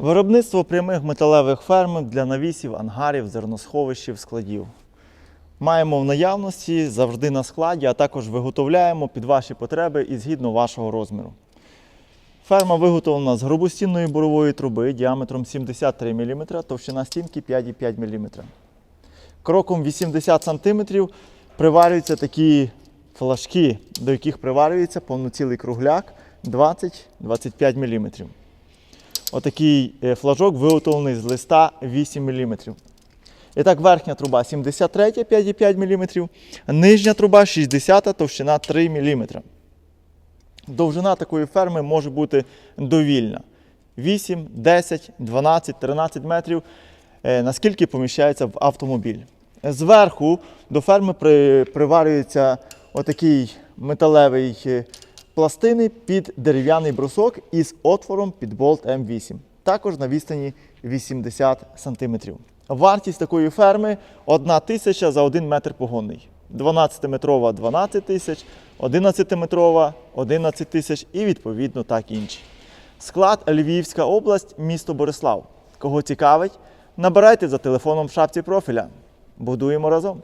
Виробництво прямих металевих ферм для навісів, ангарів, зерносховищів, складів. Маємо в наявності завжди на складі, а також виготовляємо під ваші потреби і згідно вашого розміру. Ферма виготовлена з грубостінної бурової труби діаметром 73 мм, товщина стінки 5,5 мм. Кроком 80 см приварюються такі флажки, до яких приварюється повноцілий кругляк 20-25 мм. Отакий е, флажок виготовлений з листа 8 мм. І так, верхня труба 73 5,5 мм, нижня труба 60 товщина 3 мм. Довжина такої ферми може бути довільна. 8, 10, 12, 13 метрів, е, наскільки поміщається в автомобіль. Зверху до ферми приварюється отакий металевий е, пластини під дерев'яний брусок із отвором під болт М8. Також на відстані 80 см. Вартість такої ферми 1 тисяча за 1 метр погонний. 12-метрова 12 тисяч, 11-метрова 11 тисяч і відповідно так інші. Склад Львівська область, місто Борислав. Кого цікавить, набирайте за телефоном в шапці профіля. Будуємо разом.